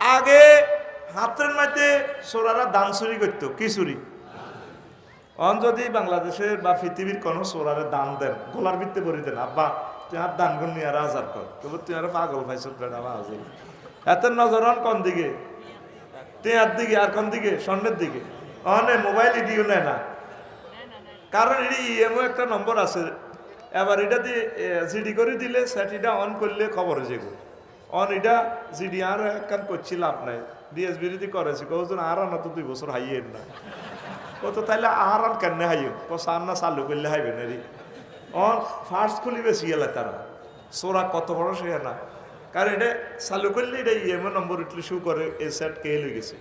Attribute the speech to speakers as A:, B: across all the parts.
A: আগে হাতের মাইতে সোরারা দান চুরি করতো। কি চুরি? অন যদি বাংলাদেশের বা পৃথিবীর কোনো সোরারে দান দেন, গোলার ভিত্তে ভরি দেন, আব্বা, তুই আর দান নিয়ে আর হাজার কর। তবু তুই আর পাগল ভাই বেড়া বাজে হাতের নজর অন কোন দিকে? টেয়ার দিকে আর কোন দিকে? স্বর্ণের দিকে। অনে মোবাইল ইডিও নেয় না। কারণ এটি ইএমও একটা নম্বর আছে। এবার এটা দিয়ে জিডি করে দিলে সেটিটা অন করলে খবর যেগো। অন এটা জিডি আর একখান করছি লাভ নাই ডিএসবি যদি করেছি কজন আর আনা তো দুই বছর হাইয়ের না কত তাইলে আর আন কেন হাইও ও সার না চালু করলে হাইবে না রে অন ফার্স্ট খুলি বেশি গেলে তারা সোরা কত বড় সে না কারণ এটা চালু করলে এটা ইএমও নম্বর উঠলে শু করে এ সেট কে লই গেছে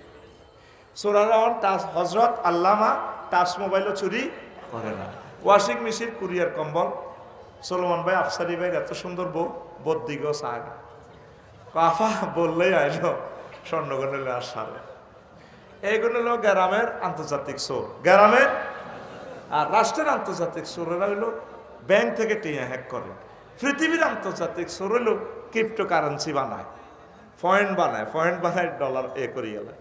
A: সোরার অন টাচ হজরত আল্লামা টাচ মোবাইলও চুরি করে না ওয়াশিং মেশিন কুরিয়ার কম্বল সলমান ভাই আফসারি ভাই এত সুন্দর বউ বদিগো সাগ কাফা বললেই আইল, স্বর্ণগণের আর সারে এইগুলো হলো গ্রামের আন্তর্জাতিক সোর গ্রামের আর রাষ্ট্রের আন্তর্জাতিক সোরেরা হলো ব্যাংক থেকে টিয়া হ্যাক করে। পৃথিবীর আন্তর্জাতিক সোর হলো ক্রিপ্টো কারেন্সি বানায় পয়েন্ট বানায় পয়েন্ট বানায় ডলার এ করি গেলে।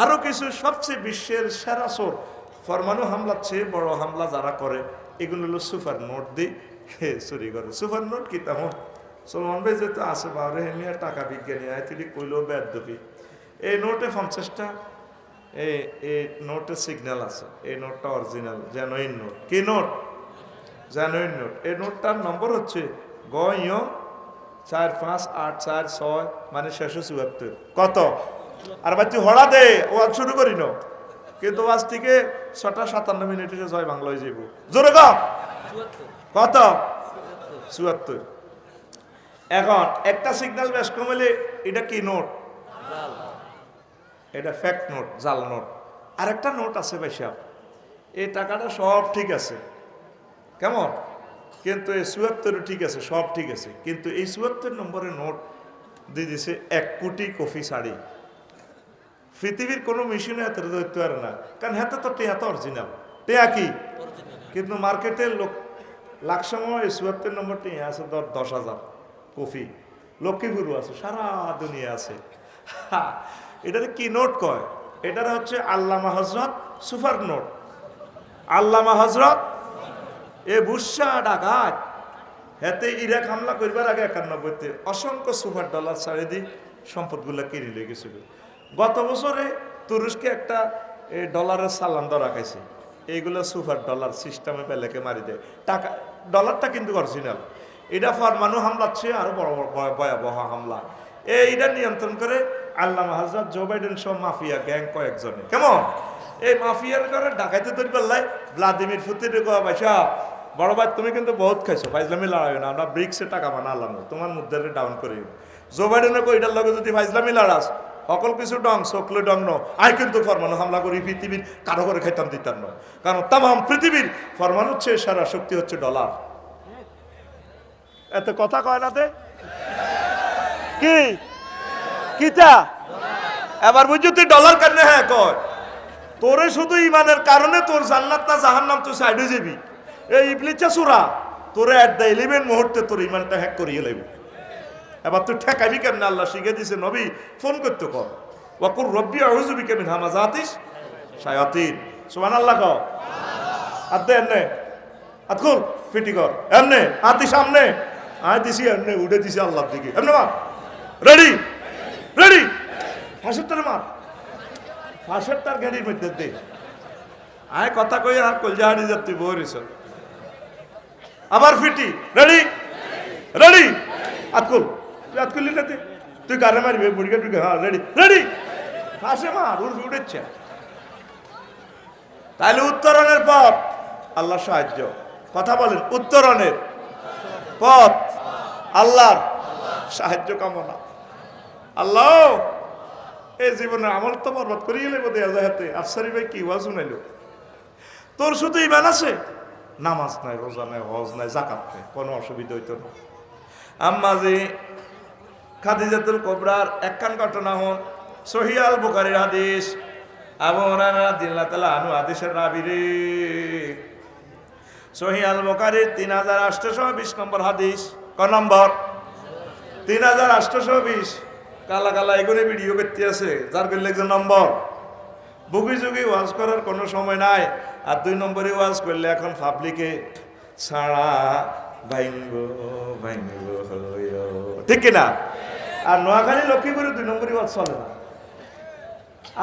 A: আরও কিছু সবচেয়ে বিশ্বের সেরা সোর ফরমানু হামলার চেয়ে বড় হামলা যারা করে, এগুলো হলো সুপার নোট দিয়ে চুরি করে। সুপার নোট কি তেমন? সলমান ভাই যেহেতু আছে বাবরে হেমিয়া টাকা বিজ্ঞানী আয় তিনি কইলেও ব্যাদ দবি। এই নোটে পঞ্চাশটা এই এই নোটে সিগন্যাল আছে এই নোটটা অরিজিনাল জেনুইন নোট কি নোট জেনুইন নোট এই নোটটার নম্বর হচ্ছে গ ইয় চার পাঁচ আট চার ছয় মানে শেষে চুয়াত্তর কত? আর ভাই তুই হড়া দে ও আজ শুরু করি ন কিন্তু আজ থেকে ছটা সাতান্ন মিনিটে জয় বাংলা হয়ে যাইব। জোরে কত? চুয়াত্তর। এখন একটা সিগন্যাল বেশ কমেলে এটা কি নোট? এটা ফ্যাক্ট নোট জাল নোট। আর একটা নোট আছে ভাইসাব এই টাকাটা সব ঠিক আছে। কেমন? কিন্তু এই চুয়াত্তর ঠিক আছে সব ঠিক আছে। কিন্তু এই চুয়াত্তর নম্বরের নোট দিয়ে দিছে এক কোটি কফি শাড়ি। পৃথিবীর কোনো মেশিনে হাতে ধরতে পারে না। কারণ হাতে তো টেয়া তো অরিজিনাল টেয়া কি? কিন্তু মার্কেটের লোক লাখ সময় এই চুয়াত্তর নম্বর টেয়া আছে ধর দশ হাজার। কফি। লক্ষ্মীপুরু আছে, সারা দুনিয়া আছে। এটার কি নোট কয়? এটার হচ্ছে আল্লামা হজরত সুপার নোট আল্লামা হজরত এ বুসা ডাকাত। হেতে ইরাক হামলা করবার আগে একানব্বইতে অসংখ্য সুপার ডলার ছাড়ে দিয়ে সম্পদগুলো কিনে লেগেছিল গত বছরে তুরস্কে একটা ডলারের দর রাখাইছে। এইগুলো সুপার ডলার সিস্টেমে পেলেকে মারি দেয়। টাকা, ডলারটা কিন্তু অরিজিনাল এটা ফরমানু হামলার চেয়ে আরও বড় বড় ভয়- ভয়াবহ হামলা। এইটা নিয়ন্ত্রণ করে আল্লাহ হাজরত জো বাইডেন সহ মাফিয়া গ্যাং কয়েকজনে। কেমন? এই মাফিয়ার করে ডাকাইতে তৈরি করলাই ভ্লাদিমির ফুতির পয়সা বড় ভাই, তুমি কিন্তু বহুত খাইছো। ফাইজলামি লড়াই না, আমরা ব্রিক্সে টাকা বানালাম তোমার মুদ্রা ডাউন করি জো বাইডেনে কই এটার লগে যদি ফাইজলামি লড়াস, সকল কিছু ডং, সকলে ডং ন আই কিন্তু ফরমানো হামলা করি, পৃথিবীর কারও করে খাইতাম দিতাম না কারণ তাম পৃথিবীর ফরমান হচ্ছে সারা শক্তি হচ্ছে ডলার। এত কথা কয় না কি? কিটা? এবার বুঝছ তুই ডলার কেন হ্যাঁ কয় তোরে শুধু ইমানের কারণে তোর জান্নাত না জাহান্নাম তুই সাইডে যাবি। এই ইবলিচা সুরা, তোরে অ্যাট দ্য ইলেভেন মুহূর্তে তোর ইমানটা হ্যাক করিয়ে লাগবে এবার তুই ঠেকাবি কেমন? আল্লাহ শিখে দিছে, নবী, ফোন করতে কর। ওয়াকুর রব্বি আউযুবি কেমিন হামাজাতিস শায়াতিন। সুবহানাল্লাহ কও। হাত দে এমনে। খুল, ফিটি কর। এমনে, হাতি সামনে। আয় দিছি এমনে উঠে দিছি আল্লাহর দিকে। এমনে মা রেডি রেডি ফাঁসের তার মার ফাঁসের তার গাড়ির মধ্যে দে। আয় কথা কই, আর কলজাহানি যা তুই বহরিস আবার ফিটি। রেডি রেডি আতকুল। তুই আতকুল দে। তুই গানে মারবি, বুড়িকে টুকে হ্যাঁ রেডি রেডি ফাঁসে মার উঠ উঠেছে। তাহলে উত্তরণের পথ। আল্লাহ সাহায্য। কথা বলেন, উত্তরণের পথ। আল্লাহর সাহায্য কামনা। আল্লাহ, এই জীবনে আমল তো বরবাদ করিয়ে বোধ হাতে। আফসারি ভাই কি ওয়াজ শুনাইল? তোর শুধু ইমান আছে? নামাজ নাই, রোজা নাই, হজ নাই জাকাত নাই, কোনো অসুবিধা হইতো না। আম্মা যে খাদিজাতুল কোবরার একখান ঘটনা হন সহিয়াল বুখারির হাদিস। আবু হরারা দিল্লা তালা আনু হাদিসের রাবিরে সহিয়াল বুখারির তিন হাজার আটশোশো বিশ নম্বর হাদিস। ক নম্বর? তিন হাজার আটশোশো বিশ। কালা কালা এগুলো ভিডিও করতে আছে। যার করলে একজন নম্বর। বুকি যুগি ওয়াজ করার কোনো সময় নাই। আর দুই নম্বরে ওয়াজ করলে এখন পাবলিকে ছাড়া ভাইঙ্গ ভাইঙ্গ। ঠিক কিনা আর নোয়াখালী, লক্ষ্মীপুরে দুই নম্বরই ওয়াজ চলে না।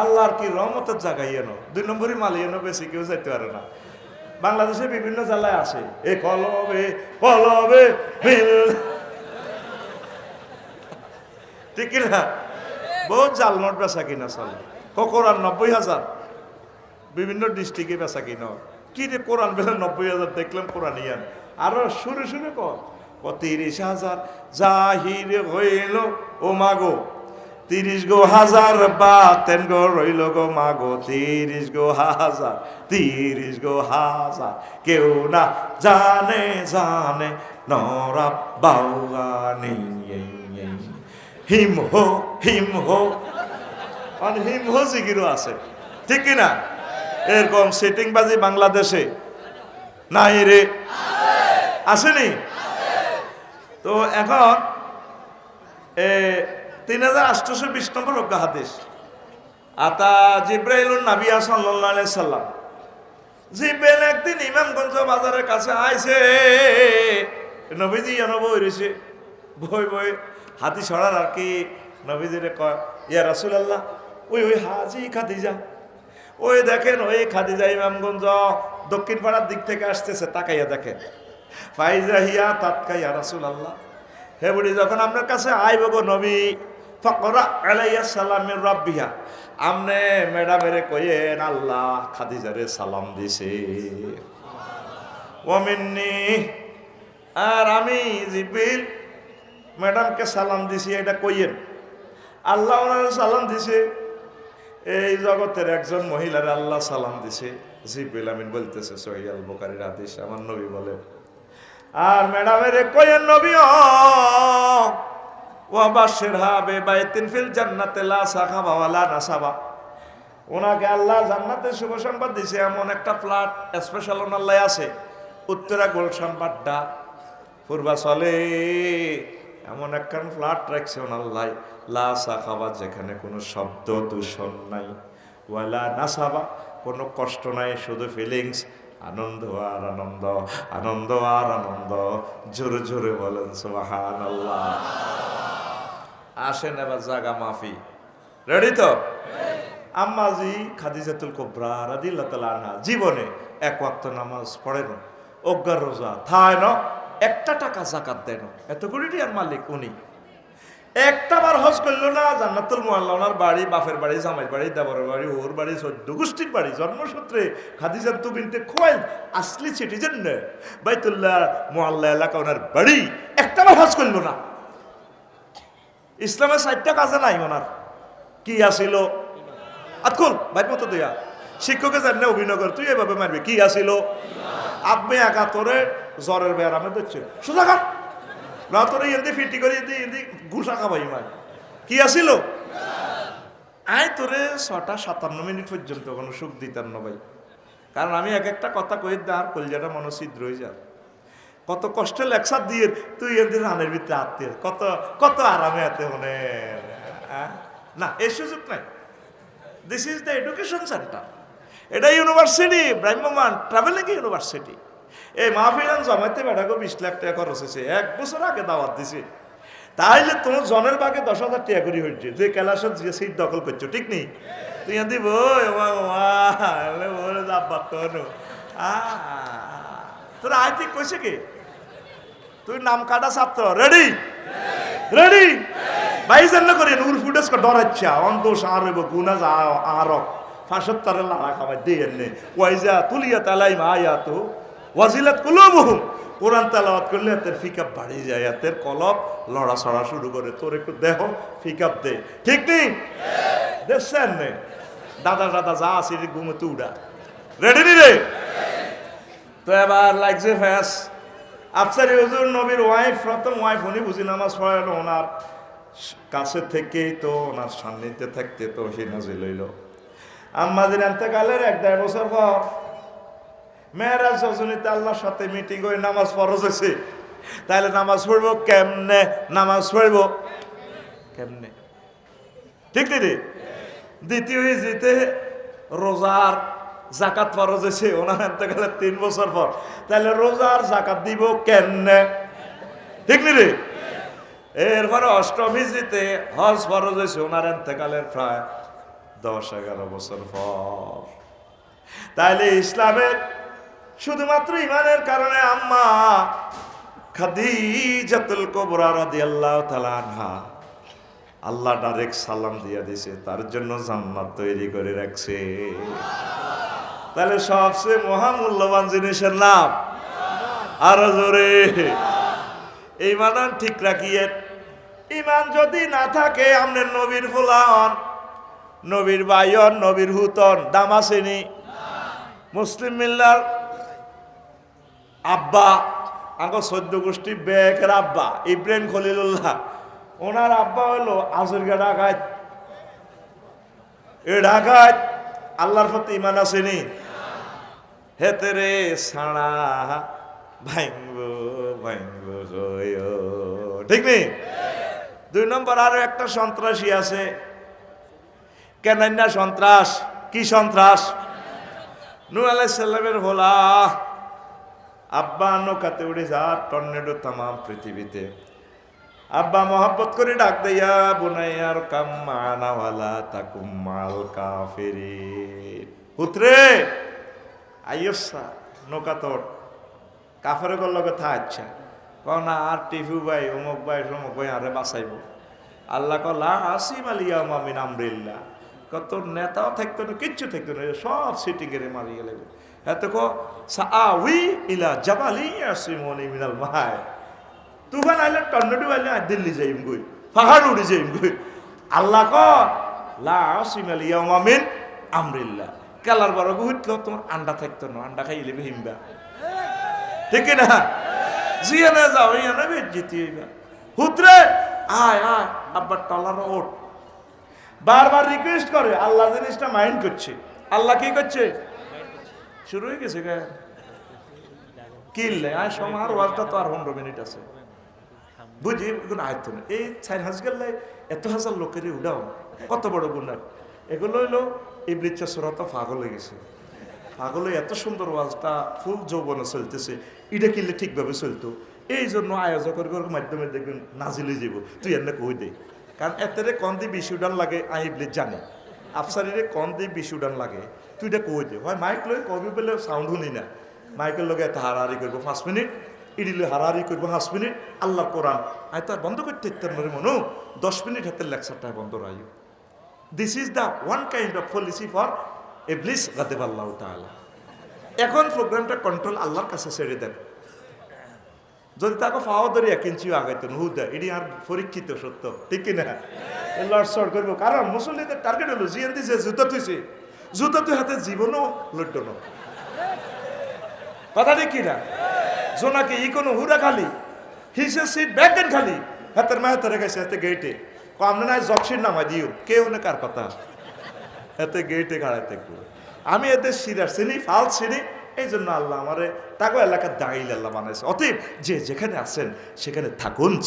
A: আল্লাহর কি রহমতের জায়গায় এনো? দুই নম্বরই মালি এনো বেশি, কেউ যাইতে পারে না। বাংলাদেশে বিভিন্ন জেলায় আছে। এ কলবে কলবে বিল ঠিক না বহুত জাল নোট বেচা কিনা চলে। কোরআন নব্বই হাজার। বিভিন্ন ডিস্ট্রিক্টে বেচা কিনা। কি রে কোরআন বেলা নব্বই হাজার দেখলাম কোরআন ইয়ান আরও শুরু শুরু কর তিরিশ হাজার জাহির হইল, ও মাগো। তিরিশ গো হাজার বা তেন গো রইল গো মাগো তিরিশ গো হাজার, তিরিশ গো হাজার। কেউ না জানে জানে, নরা বাউগানি হিম হো হিম হো। অন হিম হো জিগিরও আছে। ঠিক কি না এরকম সেটিং বাজি বাংলাদেশে। নাই রে। আসেনি? তো এখন এ তিন হাজার আটশোশো বিশ নম্বর অজ্ঞা হাদিস। আতা জিব্রাইলুন নাবিয়া আলাইহি সাল্লাম। জিব্রাইল একদিন ইমামগঞ্জ বাজারের কাছে আইছে, নবীজি এনে বই রয়েছে বই বই, হাতি ছড়ার আর কি নবীজিরে কয়, ইয়া রাসূলুল্লাহ, ওই ওই হাজি খাদিজা। ওই দেখেন, ওই খাদিজা ইমামগঞ্জ দক্ষিণ পাড়ার দিক থেকে আসতেছে, তাকাইয়া দেখেন। ফাইজা হিয়া তাৎকাইয়া রাসুল আল্লাহ হে বুড়ি যখন আপনার কাছে আইব গো নবী আমনে আল্লাহ খাদিজারে সালাম দিছে। আর আমি ম্যাডামকে সালাম দিছি, এটা কইয়েন। আল্লাহ সালাম দিছে। এই জগতের একজন মহিলার আল্লাহ সালাম দিছে। জিবিল আমিন বলতেছে সহিয়াল বোকারির আদেশ আমার নবী বলে। আর ম্যাডামের কয়েন নবী জান্নাতে লা ওনাকে আল্লাহ জান্নাতে দিছে, এমন একটা ফ্ল্যাট, স্পেশাল আছে, উত্তরা এমন একখান ফ্ল্যাট রাখছে লা যেখানে কোনো শব্দ দূষণ নাই, ওয়ালা নাসাবা, কোনো কষ্ট নাই, শুধু ফিলিংস আনন্দ আর আনন্দ আনন্দ আর আনন্দ, জোরে জোরে বলেন সুবাহান আল্লাহ আসেন এবার জাগা মাফি। রেডি তো? আম্মাজি খাদিজাতুল কোবরা রাদিল্লাহ তাআলা জীবনে এক ওয়াক্ত নামাজ পড়ে না। অজ্ঞার রোজা থায় না, একটা টাকা জাকাত দেন এত কোটি আর মালিক উনি। একটা বার হজ করল না, জান্নাতুল মুআল্লা ওনার বাড়ি, বাপের বাড়ি জামাইর বাড়ি, দেবরের বাড়ি, ওর বাড়ি চোদ্দ গোষ্ঠীর বাড়ি, জন্মসূত্রে খাদিজাত তো বিনতে খোয়াই আসলি সিটিজেন বাইতুল্লাহ মুআল্লা এলাকা ওনার বাড়ি। একটা বার হজ করল না। ইসলামের সাইটটা কাজে নাই ওনার। কি আসিল আতকুল ভাই মতো দেয়া। শিক্ষকে জানি না অভিনগর তুই এভাবে মারবি। কি আসিল আব্বে একা তোরে জ্বরের বেড়ামে দিচ্ছে সোজা কাট না, তোরে এদি ফিটি করে এদি এদি ঘুষা খাবাই মার। কি আসিল আয় তোরে ছটা সাতান্ন মিনিট পর্যন্ত কোনো সুখ দিতাম না ভাই। কারণ আমি এক একটা কথা কই দে আর কলজাটা মনসিদ্র হয়ে যা কত কষ্টে লেকচার দিয়ে তুই এদিন রানের ভিতরে আত্মীয়। কত কত আরামে আতে মনে আহ? না এই সুযোগ নাই। This is the education centre এটা ইউনিভার্সিটি ব্রাহ্মমান ট্রাভেলিং ইউনিভার্সিটি এই মাহফিলান জমাইতে বেড়াগো বিশ লাখ টাকা খরচ হয়েছে। এক বছর আগে দাওয়াত দিছে। তাইলে তোমার জনের বাগে দশ হাজার টাকা করে হয়েছে যে ক্যালাসের যে সিট দখল করছ, ঠিক নেই? তুই যাবার তো তোর আই ঠিক কইছে কি? তুই নাম কাটা ছাত্র রেডি রেডি বাইজান্ন করে নূর ফুটেস ডরাচ্ছা। অন্তোষ আর হইব গুনা যা আর ফাঁসত্তরের লাড়া খাবার দিয়ে নে ওয়াইজা তুলিয়া তালাই মা আয়াতো ওয়াজিলাত কুলুবুহুম। কোরআন তালাওয়াত করলে এতের ফিকাপ বাড়ি যায়, এতের কলপ লড়া ছড়া শুরু করে। তোর একটু দেহ ফিকাপ দে। ঠিক নেই? দেখছেন নে দাদা দাদা, যা আছে ঘুমোতে উড়া। রেডি রে? তো এবার লাগছে ফ্যাস। আফসারি হুজুর নবীর ওয়াইফ প্রথম ওয়াইফ উনি বুঝি নামাজ পড়েন ওনার কাছে থেকেই তো, ওনার সান্নিধ্যে থাকতে তো সেই নাজিল হইল। আম্মাদিন এতেকালের এক দেড় বছর পর মেয়েরা সজনীতে আল্লাহর সাথে মিটিং হয়ে নামাজ ফরজ হয়েছে। তাহলে নামাজ পড়ব কেমনে? নামাজ পড়ব কেমনে? ঠিক রে দ্বিতীয় হিজড়িতে রোজার জাকাত ফরজ হয়েছে, ওনার হাতে গেলে তিন বছর পর। তাহলে রোজার জাকাত দিব কেন ঠিক নি রে? এরপরে অষ্টম হিজড়িতে হজ ফরজ হয়েছে, ওনার এতেকালের প্রায় দশ, এগারো বছর পর। তাইলে ইসলামের শুধুমাত্র ইমানের কারণে আম্মা খাদিজাতুল কোবরা রাদিয়াল্লাহু তাআলা আনহা আল্লাহ ডাইরেক্ট সালাম দিয়ে দিছে তার জন্য জান্নাত তৈরি করে রাখছে। তাহলে সবচেয়ে মহামূল্যবান জিনিসের নাম? আরও জোরে। এই মাদান ঠিক রাখিয়ে, ইমান যদি না থাকে আমনের নবীর ফুলান, নবীর বাইয়ন নবীর হুতন দাম আসেনি মুসলিম মিল্লার আব্বা, আঙ্গ সদ্য গোষ্ঠী বেকের আব্বা, ইব্রাহিম খলিলুল্লাহ, ওনার আব্বা হলো আজরগা ডাকাত। এ ডাকাত, আল্লাহর প্রতি ইমান আসেনি। হেতে রে সাড়া ভাইব গয়। ঠিক নেই? দুই নম্বর, আরও একটা সন্ত্রাসী আছে। কেন না সন্ত্রাস? কি সন্ত্রাস? নূর আলাইসাল্লামের হোলা, আব্বা নৌকাতে উড়ে যা, টর্নেডো তামাম পৃথিবীতে। আব্বা মহাব্বত করে ডাক দেয়া বুনাইয়ার কাম্মানাওয়ালা তাকুম মাল কাফেরি পুত্রে আইয়সা নৌকা তোর কাফের গল্ল কথা আচ্ছা। কন আর টিফু ভাই, অমুক ভাই, সমুক ভাই, আরে বাঁচাইব। আল্লাহ কলা আসিম আলিয়া মামিন আমরিল্লা কত নেতাও থাকতো না, কিচ্ছু থাকতো না, সব সিটি গেড়ে মারি গেলে। এত কো সাউই ইলা জাবালি আসিমনি মিনাল মাই তুফান আইলে টর্নেডো আইলে দিল্লি যাইম গই, পাহাড় উড়ে যাইম গই। আল্লাহ ক লা আসিম আলিয়া মামিন আমরিল্লা কালার বড় গুহিতলো তোমার আন্ডা থাকতো না, আন্ডা খাইলে হিমবা ঠিক না জিয়ে না যাও ইয়ে না বেজ্জিতি হইবা। হুতরে আয় আয়, আব্বার টলার ওঠ বারবার রিকোয়েস্ট করে, আল্লাহ জিনিসটা মাইন্ড করছে। আল্লাহ কি করছে? শুরু হয়ে গেছে গে। কিনলে আয়, সমার ওয়াজটা তো আর পনেরো মিনিট আছে। বুঝি, কোনো আয়ত্ত না এই চার হাজ গেলে এত হাজার লোকেরই উড়াও কত বড় গুণার। এগুলো হইল ইবলিচ্ছা সুরা তো পাগল হয়ে গেছে। পাগল এত সুন্দর ওয়াজটা ফুল যৌবনে চলতেছে। এটা কিনলে ঠিকভাবে চলতো। এই জন্য আয়োজকের মাধ্যমে দেখবেন নাজিলে যাব তুই এনে কই দে? কারণ এতে কন দিয়ে বিশ উডান লাগে আই ইবলিচ জানে। আফসারিরে কন দিয়ে বিশ উডান লাগে, তুই এটা কই দে? হয় মাইক লই কবি বলে সাউন্ড শুনি না। মাইকের লগে এত হারাহারি করব পাঁচ মিনিট ইডিলে হারাহারি করব পাঁচ মিনিট আল্লাহ কোরআন। আয় তার বন্ধ করতে ইত্যার মনে। দশ মিনিট হাতের লেকচারটা বন্ধ রাখি this is the one kind of policy for এভলিস গাদেব তাআলা এখন প্রোগ্রামটা কন্ট্রোল আল্লাহর কাছে ছেড়ে দেন। যদি তাকে পাওয়া ধরে এক ইঞ্চিও আগাইতো হুদা এটি আর পরীক্ষিত সত্য, ঠিক কিনা? লড়সড় করব। কারণ মুসল্লিদের টার্গেট হলো জিয়ান দিছে, জুতা তুইছে জুতা তুই হাতে জীবনও লড়ত না। কথা ঠিক কিনা? জোনাকে ই কোনো হুরা খালি হিসে সিট দেন খালি, হাতের মা হাতে গেছে হাতে গেটে আমরা না জবসির নামা দিও। কেউ না কার কথা? হাতে গেটে থাকব। আমি এদের সিরার চিনি ফাল চিনি এই জন্য আল্লাহ আমারে তাকে এলাকার দাঁড়িয়ে আল্লাহ বানাইছে। অতএব যে যেখানে আছেন, সেখানে থাকুন।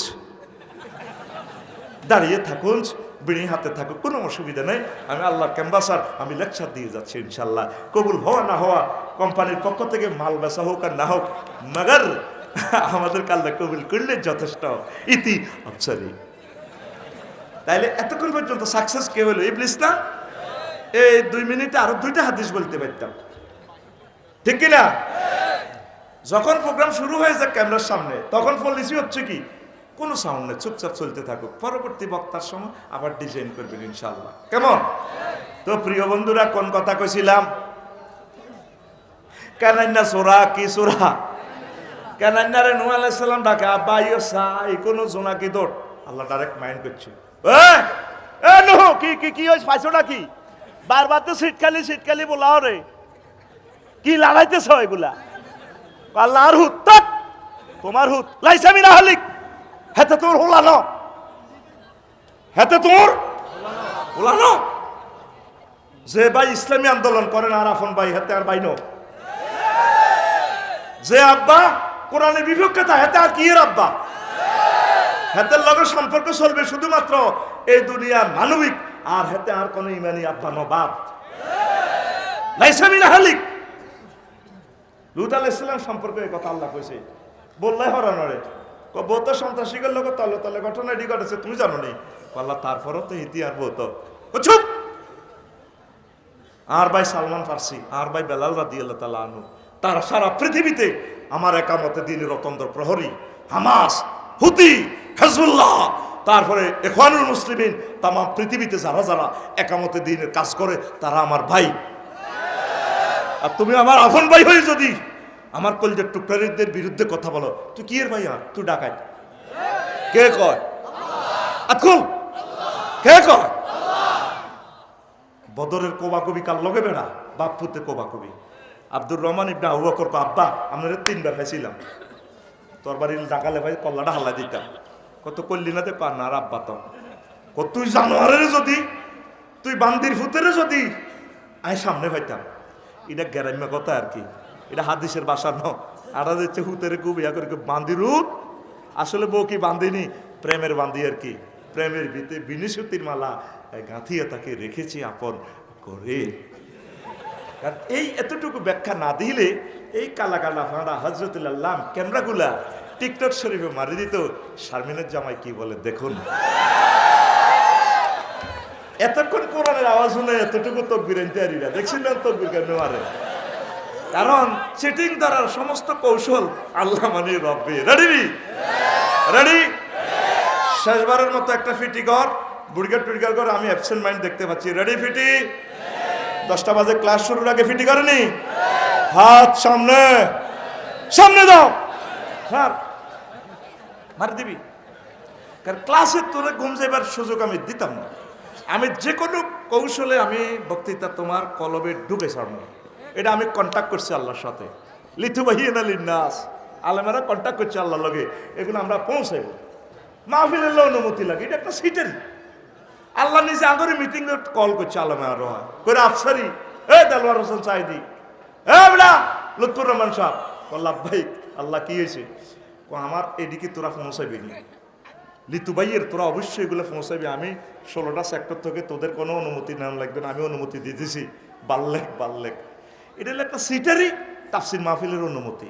A: দাঁড়িয়ে থাকুন, বিড়ি হাতে থাকুক, কোনো অসুবিধা নেই। আমি আল্লাহর ক্যাম্বাসার, আমি লেকচার দিয়ে যাচ্ছি ইনশাল্লাহ কবুল হওয়া না হওয়া, কোম্পানির পক্ষ থেকে মাল বেচা হোক আর না হোক, মাগার, আমাদের কাল্লা কবুল করলে যথেষ্ট। ইতি আফসারি তাইলে এতক্ষণ পর্যন্ত সাকসেস কে হলো? ইবলিস না? এই দুই মিনিটে আরও দুইটা হাদিস বলতে পারতাম। ঠিক কিনা? যখন প্রোগ্রাম শুরু হয়ে যায় ক্যামেরার সামনে, তখন পলিসি হচ্ছে কি? কোনো সাউন্ড নেই, চুপচাপ চলতে থাকুক। পরবর্তী বক্তার সময় আবার ডিজাইন করবেন ইনশাল্লাহ কেমন? তো প্রিয় বন্ধুরা, কোন কথা কইছিলাম? কেনান্না সোরা, কি সোরা? কেনান্নারে নু আলাইসাল্লাম ডাকে, আব্বা ইয়ো সাই, কোনো জোনাকি দৌড়? আল্লাহ ডাইরেক্ট মাইন্ড করছে। কি কি কি পাইছো তো রে। কি লাগাইতেছ এগুলা আল্লাহর হুত তৎ তোমার হুত। লাইসামি না হলিক হেতে তোর হোলানো। তোর যে ভাই ইসলামী আন্দোলন করেন আর আফন ভাই হেতে আর বাইনো যে আব্বা কোরআনের বিপক্ষতা হেতে আর কি আব্বা? হাতের লগে সম্পর্ক চলবে শুধুমাত্র এই দুনিয়ার মানবিক, আর হেতে আর কোনো ইমানি আব্বা নবাদ লাইসা মিন আহলিক। লুত আলাইসালাম সম্পর্কে এই কথা আল্লাহ কইছে। বললাই হরানরে বৌত সন্ত্রাসীদের লোক তলে তলে ঘটনা এটি ঘটেছে, তুমি জানো নি? আল্লাহ, তারপরও তো ইতি আর বৌত চুপ! আর ভাই সালমান ফার্সি, আর ভাই বেলাল রাদি আল্লাহ তালা আনু তারা সারা পৃথিবীতে আমার একামতে দিনের রতন্ত্র প্রহরী, হামাস, হুতি হেজবুল্লাহ। তারপরে এখানুল মুসলিমিন তাম পৃথিবীতে যারা যারা একামতে দিনের কাজ করে, তারা আমার ভাই। আর তুমি আমার আফন ভাই হয়ে যদি আমার কলজের টুকরারিদের বিরুদ্ধে কথা বলো, তুই কি এর ভাই আর তুই ডাকাই কে কয়? কে কয়? বদরের কোবাকবি কাল লগে বেড়া? বাপ পুতে কোবাকবি। আব্দুর রহমান ইবনা আবু বকর আব্বা আমরা তিনবার খাইছিলাম। তোর বাড়ির ডাকালে ভাই কল্লাটা হাল্লা দিতাম। কত করলি না তে পার না আর আব্বা তো। তুই জানোয়ারের যদি, তুই বান্দির ফুতের যদি, আমি সামনে পাইতাম। এটা গ্যারাম্য কথা আর কি। এটা হাদিসের বাসা ন। আড়া দিচ্ছে হুতের কুবিয়া করে বান্দির আসলে বউ কি বান্দিনি প্রেমের বান্দি আর কি। প্রেমের ভিতে বিনিশুতির মালা গাঁথিয়ে তাকে রেখেছি আপন করে। কারণ এই এতটুকু ব্যাখ্যা না দিলে এই কালা কালা ফাঁড়া হজরতুল্লাহ ক্যামেরাগুলা টিকটক শরীফে মারি দিত, শারমিনের জামাই কি বলে, দেখুন। এতক্ষণ কোরআনের আওয়াজ শুনে এতটুকু তকবির আনতে পারিনা দেখছিলেন তকবির কেন মারে? কারণ চিটিং ধরার সমস্ত কৌশল আল্লাহ মানে রব্বে। রেডি রেডি শেষবারের মতো একটা ফিটি কর বুড়িগার টুড়িগার কর, আমি অ্যাবসেন্ট মাইন্ড দেখতে পাচ্ছি। রেডি ফিটি? দশটা বাজে ক্লাস শুরুর আগে ফিটি করেনি? হাত সামনে। সামনে দাও। হ্যাঁ। মারি দিবি। কারণ ক্লাসে তোরে ঘুম যাইবার সুযোগ আমি দিতাম না। আমি যে কোনো কৌশলে আমি বক্তৃতা তোমার কলবে ডুবে ছাড়ব। এটা আমি কন্ট্যাক্ট করছি আল্লাহর সাথে। লিথু বাহিয়ে না লিন্নাস আলেমারা কন্ট্যাক্ট করছে আল্লাহর লগে। এগুলো আমরা পৌঁছাইব মাহফিলের অনুমতি লাগে। এটা একটা সিটের। আল্লাহ নিজে আগরে মিটিং কল করছে আলমার রহমান করে আফসারি, এ দেলওয়ার হোসেন সাইদি এ বেড়া লুৎফুর রহমান সাহেব। বললাম, ভাই, আল্লাহ কি হয়েছে? কো, আমার এদিকে তোরা পৌঁছাবি না। লিতু ভাইয়ের তোরা অবশ্যই এগুলো পৌঁছাবি। আমি ষোলোটা সেক্টর থেকে তোদের কোনো অনুমতি নেওয়া লাগবে না, আমি অনুমতি দিতেছি। বাল্লেক বাল্লেক। এটা হলো একটা সিটারি তাফসির মাহফিলের অনুমতি।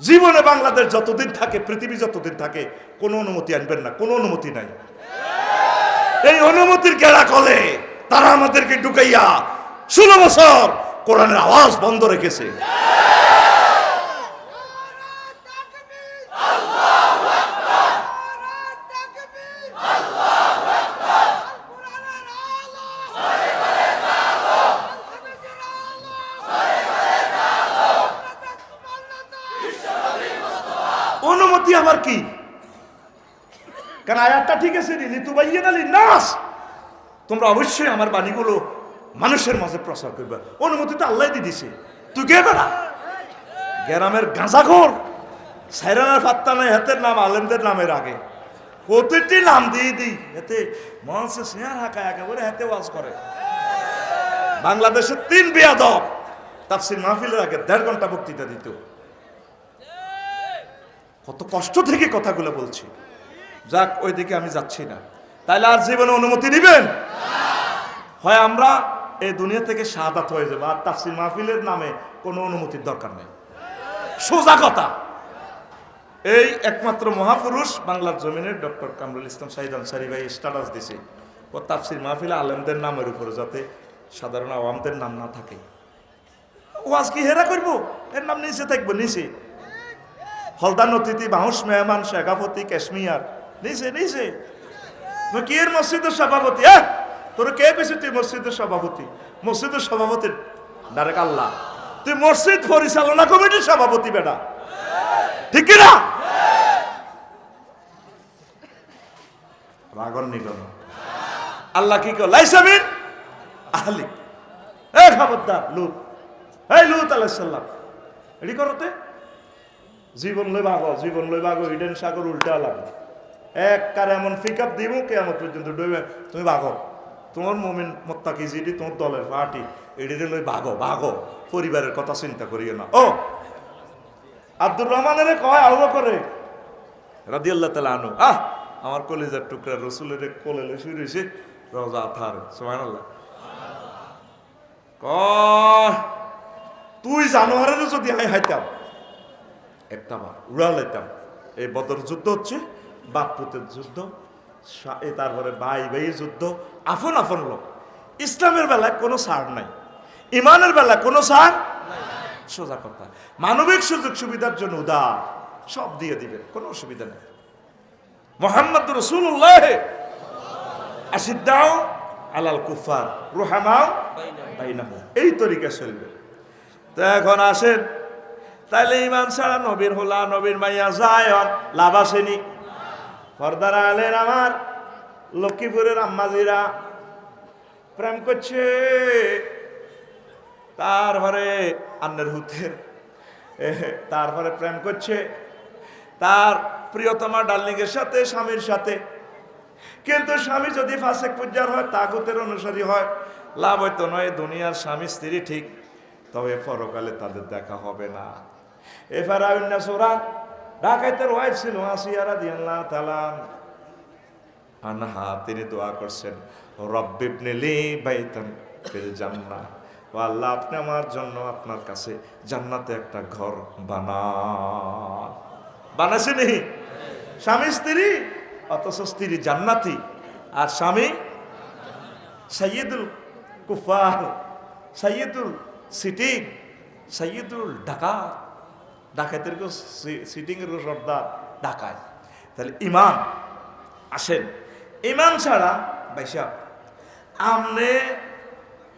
A: জীবনে বাংলাদেশ যতদিন থাকে, পৃথিবী যতদিন থাকে, কোনো অনুমতি আনবেন না, কোনো অনুমতি নাই। এই অনুমতির কেড়া কলে তারা আমাদেরকে ঢুকাইয়া ষোলো বছর কোরআনের আওয়াজ বন্ধ রেখেছে অনুমতি আবার কি কারণ আয়াতটা ঠিক আছে নি লিতু বাইয়ে নালি নাস তোমরা অবশ্যই আমার বাণীগুলো মানুষের মাঝে প্রচার করবে। অনুমতি তো আল্লাহ দিয়ে দিছে। তুই কে বেড়া গ্রামের গাঁজাখোর। সাইরানের ফাত্তা নাই, হাতের নাম, আলেমদের নামের আগে। প্রতিটি নাম দিয়ে দিই? এতে মঞ্চে শেয়ার হাঁকা একেবারে হাতে ওয়াজ করে। বাংলাদেশের তিন বিয়াদব তাফসির মাহফিলের আগে দেড় ঘণ্টা বক্তৃতা দিত। কত কষ্ট থেকে কথাগুলো বলছি। যাক, ওইদিকে আমি যাচ্ছি না। তাইলে আর জীবনে অনুমতি দিবেন হয় আমরা এই দুনিয়া থেকে শাহাদাত হয়ে যাব, আর তাফসির মাহফিলের নামে কোনো অনুমতির দরকার নেই। সোজা কথা। এই একমাত্র মহাপুরুষ বাংলার জমিনের ডক্টর কামরুল ইসলাম সাহিদ আনসারি ভাই স্ট্যাটাস দিছে। ও তাফসির মাহফিলে আলেমদের নামের উপরে যাতে সাধারণ আওয়ামদের নাম না থাকে। ওয়াজ কি হেরা করব? এর নাম নিচে থাকব, নিচে। হলদান অতিথি বাহুস মেহমান শেখাপতি কাশ্মীর। নিচে নিচে তুই কি এর মসজিদের সভাপতি হ্যাঁ তোর কে পেয়েছিস তুই মসজিদের সভাপতি। মসজিদের সভাপতির ডাইরেক্ট আল্লাহ। তুই মসজিদ পরিচালনা কমিটির সভাপতি, বেটা। ঠিক কি না রাগন নিগম আল্লাহ কি কর লাইসামিন আহলি এ খবরদার, লুত। এই লুত আলাইসাল্লাম এটি করতে জীবন লই ভাগো জীবন লই ভাগো ইডেন সাগর উল্টা লাগে এক এমন পিক আপ দিব কে কেমন পর্যন্ত ডইবে তুমি ভাগো। তোমার মমিন মোত্তাকি জিডি তোমার দলের পার্টি এডিতে লই ভাগো ভাগো। পরিবারের কথা চিন্তা করিও না। ও! আব্দুর রহমানের কয় আহ্ব করে রাদি আল্লাহ তালা আনু আহ! আমার কলেজের টুকরা রসুলের কোলে শুরু হয়েছে রোজা থার সোমান আল্লাহ তুই জানোয়ারের যদি আমি হাইতাম, একটা বার উড়া লাইতাম। এই বদর যুদ্ধ হচ্ছে বাপ পুতের যুদ্ধ তারপরে ভাই ভাই যুদ্ধ, আফন আফন লোক। ইসলামের বেলায় কোনো সার নাই। ইমানের বেলায় কোনো সার সোজা কথা। মানবিক সুযোগ সুবিধার জন্য উদার। সব দিয়ে দিবেন, কোনো অসুবিধা নেই। মোহাম্মদ রসুল্লাহ আসিদ্দাও আলাল কুফার রুহামাও এই তরিকা চলবে। তো এখন আসেন। তাইলে ইমান ছাড়া নবীর হোলা, নবীর মাইয়া জায়ন লাভ আসেনি। পর্দারা আলেন আমার, লক্ষ্মীপুরের আম্মাজিরা। প্রেম করছে তারপরে আন্নের হুতের। তারপরে প্রেম করছে তার প্রিয়তমা ডার্লিংয়ের সাথে, স্বামীর সাথে। কিন্তু স্বামী যদি ফাঁসেক পূজার হয়, তাগুতের অনুসারী হয়, লাভ হয়তো নয় দুনিয়ার স্বামী, স্ত্রী ঠিক। তবে পরকালে তাদের দেখা হবে না। এফার এফারা ঢাকাইতের ওয়াইফ ছিল আসিয়ারা দিয়াল্লাহ তালান আনহা, তিনি দোয়া করছেন রব্বিবনিলি বাইতান ফিল জান্নাহ। ও আল্লাহ, আপনি আমার জন্য আপনার কাছে জান্নাতে একটা ঘর বানান। বানাসেনি স্বামী, স্ত্রী? অথচ স্ত্রী জান্নাতি, আর স্বামী সৈয়দুল কুফার সৈয়দুল সিটিং সৈয়দুল ডাকা ডাকাতের সিটিংয়ের সর্দার ডাকায়। তাহলে ইমান আসেন। ইমান ছাড়া বাইসা আমনে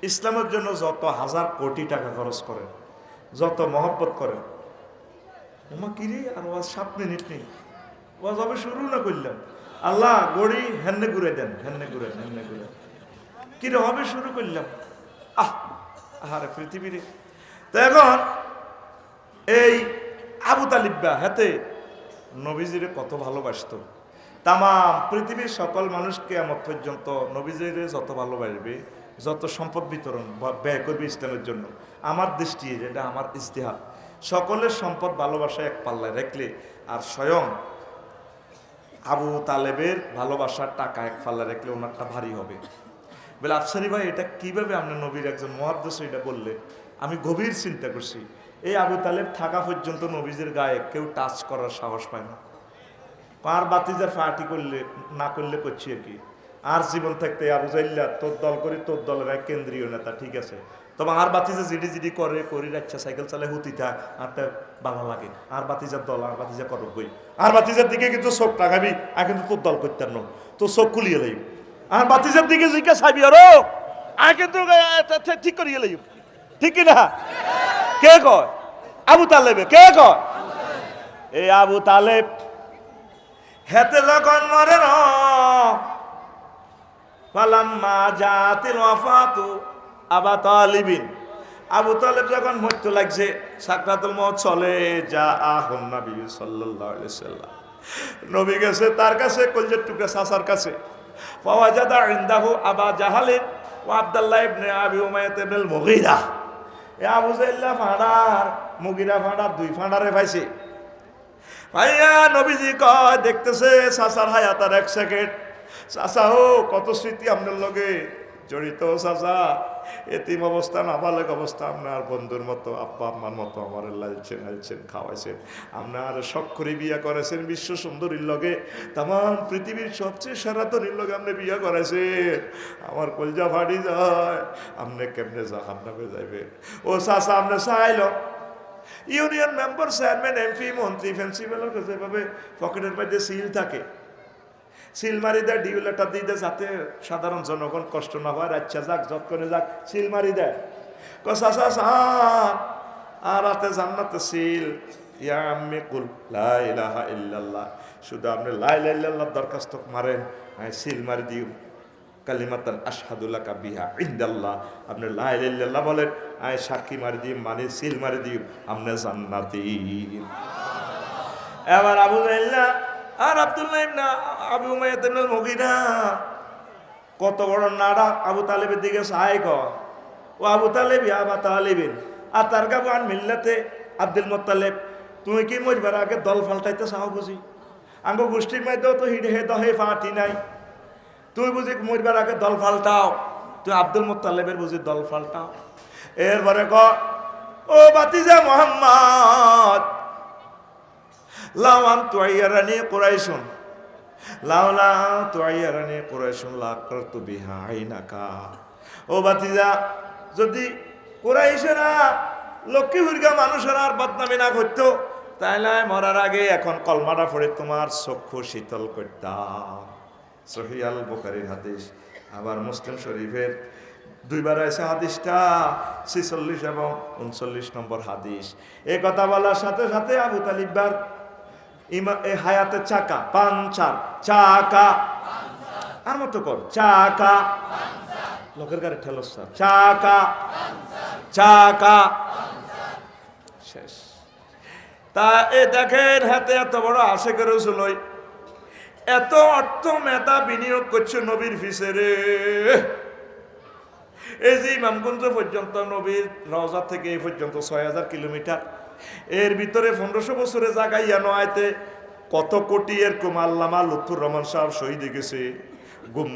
A: ইসলামের জন্য যত হাজার কোটি টাকা খরচ করেন, যত মহব্বত করেন ওমা কিরে আর ওয়াজ সাত মিনিট নেই। ওয়াজ হবে শুরু না করলাম। আল্লাহ গড়ি হেন্নে ঘুরে দেন হেন্নে ঘুরে হেন্নে ঘুরে কিরে হবে শুরু করলাম। আহ, আহারে পৃথিবীরে। তো এখন এই আবু তালিব্বা হাতে। নবীজিরে কত ভালোবাসতো। তাম পৃথিবীর সকল মানুষকে আমার পর্যন্ত নবীজিরে যত ভালোবাসবে, যত সম্পদ বিতরণ ব্যয় করবে ইসলামের জন্য। আমার দৃষ্টি যেটা, আমার ইস্তেহার সকলের সম্পদ ভালোবাসা এক পাল্লায় রাখলে আর স্বয়ং আবু তালেবের ভালোবাসার টাকা এক পাল্লায় রাখলে ওনারটা ভারী হবে। বলে, আফসারি ভাই, এটা কীভাবে আপনার নবীর একজন মহাদ্দেশ এটা বললে আমি গভীর চিন্তা করছি। এই আবু তালেব থাকা পর্যন্ত নবীজের গায়ে কেউ টাচ করার সাহস পায় না। আর বাতিজার ফাটি করলে, না করলে করছি আর কি। আর জীবন থাকতে আবু জাইল্লা তোর দল করি, তোর দলের এক কেন্দ্রীয় নেতা, ঠিক আছে। তবে আর বাতিজা জিডি জিডি করে, করি রাখছে সাইকেল চালে হুতি থাক আরটা ভালো লাগে। আর বাতিজার দল, আর বাতিজা করব বই আর বাতিজার দিকে কিন্তু চোখ টাকাবি আর কিন্তু তোর দল করতাম না। তোর চোখ খুলিয়ে লাইব। আর বাতিজার দিকে জিজ্ঞা চাবি আরও। আর কিন্তু ঠিক করিয়ে লাইব। ঠিক কি না? কে কয়? আবু তালেবে, কে কয়? এই আবু তালেব হেতে যখন মরে ন, ফালাম্মা জাতিল ওয়াফাতু আবা তালিবিন। আবু তালেব যখন মরতে লাগছে, সাকরাতুল মত চলে যা আহন নবী সাল্লাল্লাহু আলাইহি নবী গেছে তার কাছে, কলজের টুকরা সাসার কাছে। ফাওয়াজাদা ইনদাহু আবা জাহালিন ও আব্দুল্লাহ ইবনে আবি উমাইয়াত ইবনে মুগীরা। এ আবু জাইল্লা ফাঁড়ার, মুগীরা ফাড়ার, দুই ফাঁড়ারে পাইছে। ভাইয়া নবীজি কয়, দেখতেছে চাচার হায়াতার এক সেকেন্ড চাচা হো কত স্মৃতি আপনার লগে? জড়িত চাচা। এতিম অবস্থা, নাবালেক অবস্থা আপনার বন্ধুর মতো, আব্বা আম্মার মতো আমার লালছেন লালছেন খাওয়াইছেন। আপনার শখ বিয়া করেছেন বিশ্ব সুন্দরীর লগে। তাম পৃথিবীর সবচেয়ে সেরাতনির লগে আপনি বিয়া করেছেন আমার কলজা ফাটি যায়, আপনি কেমনে জাহান নামে যাইবে ও চাচা, আপনি চাইল? ইউনিয়ন মেম্বার, চেয়ারম্যান, এমপি, মন্ত্রী, প্রিন্সিপালের কাছে এভাবে পকেটের মধ্যে সিল থাকে। সিল মারি দেয় ডিউ লেটার দিয়ে দেয় যাতে সাধারণ জনগণ কষ্ট না হয় আচ্ছা যাক যৎক্ষণে যাক। সিল মারি দেয় কসা আর রাতে জান্নাতে সিল। ইয়া শুধু আপনি লা ইলাহা দরখাস্ত মারেন সিল মারি দিও কালিমাতান আশহাদুল্লাহ বিহা ইন্দাল্লাহ। আপনি লা ইলাহা ইল্লাল্লাহ বলেন আমি সাক্ষী মারি দিই মানে সিল মারি দিই আপনি জান্নাতি। এবার আবু আর Abdullah ibn Abu Umayya ibn Mughira, কত বড় নাড়া আবু তালেবের দিকে সাহায় ক ও আবু তালেব, আবা তালেবিন। আর তার গাবু আন মিল্লাতে আব্দুল মোত্তালেব, তুমি কি মরবার আগে দল ফাল্টাইতে চাও বুঝি? আঙ্গ গোষ্ঠীর মধ্যেও তো হিডে হে দহে ফাটি নাই। তুই বুঝি মরবার আগে দল ফাল্টাও তুই আব্দুল মোত্তালেবের বুঝি দল ফাল্টাও এরপরে ক, ও বাতিজা মোহাম্মদ লাওয়ান তুয়াইয়ারানি কুরাইশুন। লাউলা তুয়াইয়ারানি কুরাইশুন লাকরতু বিহা আইনাকা। ও বাতিজা, যদি কুরাইশেরা, লক্ষ্মী হুরগা মানুষের আর বদনামি না করতো, তাইলে মরার আগে এখন কলমাটা পড়ে তোমার চক্ষু শীতল করতাম সহিয়াল বুখারির হাদিস, আবার মুসলিম শরীফের দুইবার আছে হাদিসটা, ছিচল্লিশ এবং উনচল্লিশ নম্বর হাদিস। এই কথা বলার সাথে সাথে আবু তালিববার হায়াতের চাকা পাঞ্চার চাকা। আর মতো কর, চাকা। লোকের গাড়ি ঠেলস চাকা। চাকা। শেষ। তা এ দেখেন হাতে এত বড় আশে করে চলই এত অর্থ মেধা বিনিয়োগ করছে নবীর ফিসে রে। এই যে ইমামগঞ্জ পর্যন্ত নবীর রওজা থেকে এই পর্যন্ত ছয় হাজার কিলোমিটার। এর ভিতরে পনেরোশো বছরে জাগাইয়া নয়তে কত কোটি এরকম আল্লামা লুৎফুর রহমান সাহেব শহীদ গেছে। গুম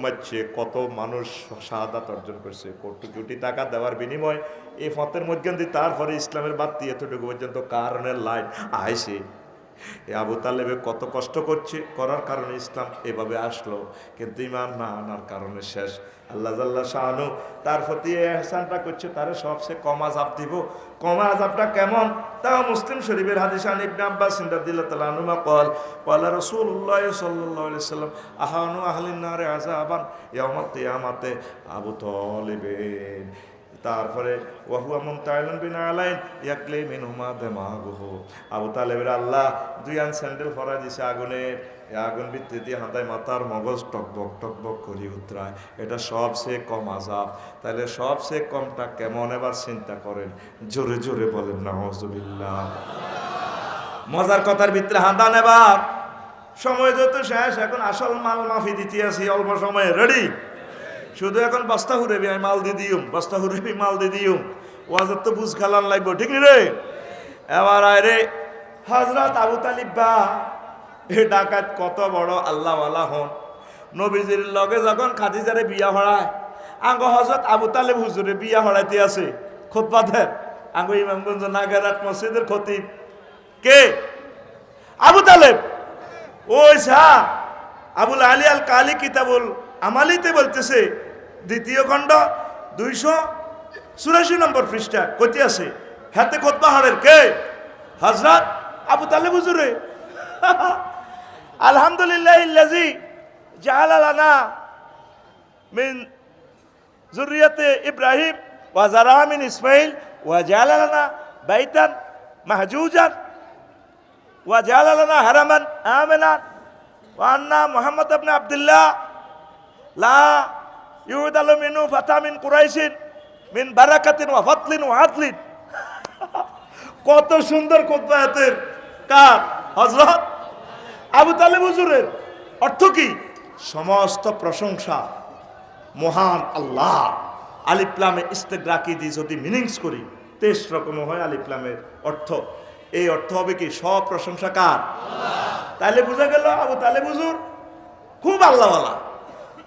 A: কত মানুষ শাহাদাত অর্জন করছে। কোটি কোটি টাকা দেওয়ার বিনিময় এই ফতের মধ্যে দিয়ে তারপরে ইসলামের বাদ এতটুকু পর্যন্ত কারণের লাইন আইসে এ আবু তালেবে কত কষ্ট করছে, করার কারণে ইসলাম এভাবে আসলো। কিন্তু ইমান না আনার কারণে শেষ। আল্লাহ জাল্লাহ শাহানু তার প্রতি এহসানটা করছে, তারে সবচেয়ে কম আজাব দিব। কম আজাবটা কেমন? তাও মুসলিম শরীফের হাদিসান ইবনে আব্বাস সিন্দাদিল্লাহ তাআলা কল কল রাসূলুল্লাহ সাল্লাল্লাহু আলাইহি সাল্লাম আহানু আহলিন নারে আযাবান, ইয়াউমাল কিয়ামাতে আবু তালিবিন। তারপরে ওয়াহুয়া মুনতাইলুন বিন আলাইন ইয়াকলি মিনহুমা দেমাগুহু। আবু তালেবের আল্লাহ দুই আন স্যান্ডেল ফরা দিছে আগুনের। এই আগুন ভিত্তিতে হাতায় মাথার মগজ টকবক টকবক করি উতরায়। এটা সবচেয়ে কম আজাব তাহলে সবচেয়ে কমটা কেমন এবার চিন্তা করেন। জোরে জোরে বলেন নাহজুবিল্লাহ মজার কথার ভিতরে হাঁদা নেবার সময় যত শেষ, এখন আসল মাল মাফি দিতে আছি অল্প সময়ে। রেডি শুধু এখন বস্তা হুরেবি আমি মাল দিয়ে দিউম, বস্তা হুরেবি মাল দিয়ে দিউম। ওয়াজের তো বুঝ খালান লাগবো, ঠিক রে? এবার আয় রে হজরত আবু তালিব বা, এ ডাকাত কত বড় আল্লাহওয়ালা হন। নবীজির লগে যখন খাদিজারে বিয়া হড়ায়, আঙ্গ হজরত আবু তালেব হুজুরে বিয়া হড়াইতে আছে খোদবাদের আঙ্গ ইমামগঞ্জ নাগেরাত মসজিদের খতিব। কে? আবু তালেব। ওই সা আবুল আলী আল কালী কিতাবুল আমালিতে বলতেছে, দ্বিতীয় খণ্ড, দুইশো চুরাশি নম্বর পৃষ্ঠা কতি আছে, হাতে কত হারের কে? হাজরাত আবু তালে বুজুরে আলহামদুলিল্লাহ জাহালালানা মিন জুরিয়াতে ইব্রাহিম ওয়াজারাহ মিন ইসমাইল ওয়া ওয়াজালালানা বাইতান মাহজুজান ওয়াজালালানা হারামান আমেনান ওয়ান্না মোহাম্মদ আবনা আবদুল্লাহ লা ইউদালু মিনু ফাতা মিন কুরাইশিন মিন বারাকাতিন ওয়া ফাতলিন ওয়া আদলিন। কত সুন্দর কোদ্বায়াতের কার? হযরত আবু তালেব হুজুরের। অর্থ কি? সমস্ত প্রশংসা। মহান আল্লাহ। আলিপ্লামে ইস্তেগ্রাকি দিয়ে যদি মিনিংস করি, তেইশ রকম হয় আলিপ্লামের অর্থ। এই অর্থ হবে কি? সব প্রশংসা কার? তাহলে বোঝা গেল আবু তালে বুজুর খুব আল্লাহওয়ালা।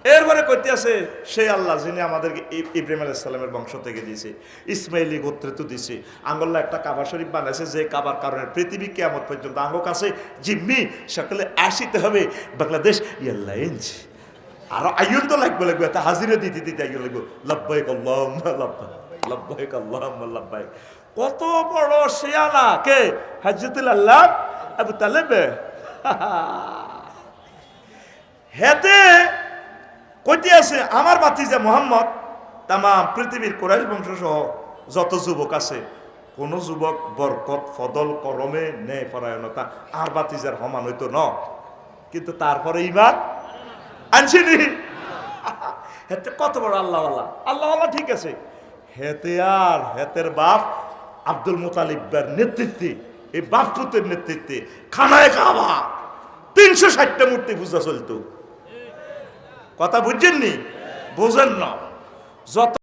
A: এরপরে করতে আছে, সেই আল্লাহ যিনি আমাদেরকে ইব্রাহিম আলাইসাল্লামের বংশ থেকে দিয়েছে, ইসমাইলি গোত্রে তো দিছে আঙ্গল্লা একটা কাবা শরীফ বানাইছে, যে কাবার কারণে পৃথিবী কেমন পর্যন্ত আঙ্গ কাছে জিম্মি, সকলে আসিতে হবে। বাংলাদেশ, ইয়াল্লা ইঞ্চ। আরও আইন তো লাগবে লাগবে, তা হাজিরে দিতে দিতে আইন লাগবে। লব্বাইক আল্লাহুম্মা লব্বাইক লব্বাইক আল্লাহুম্মা, লব্বাইক। কত বড় শিয়ানা কে? হাজরতুল আল্লাহ, আবু তালেব। হেতে কইতে আছে, আমার বাতিজা মোহাম্মদ তাম পৃথিবীর কোরাইশ বংশ সহ যত যুবক আছে, কোন যুবক বরকত, ফদল, করমে নে পরায়ণতা, আর বাতিজার সমান হইতো ন। কিন্তু তারপরে ইমান আনছিনি হেতে কত বড় আল্লাহ আল্লাহ আল্লাহ আল্লাহ ঠিক আছে। হেতে আর হেতের বাপ আব্দুল মোতালিবের নেতৃত্বে, এই বাপপুতের নেতৃত্বে খানায় খাওয়া তিনশো ষাটটা মূর্তি পূজা চলতো। কথা বুঝছেননি বোঝেন না। যত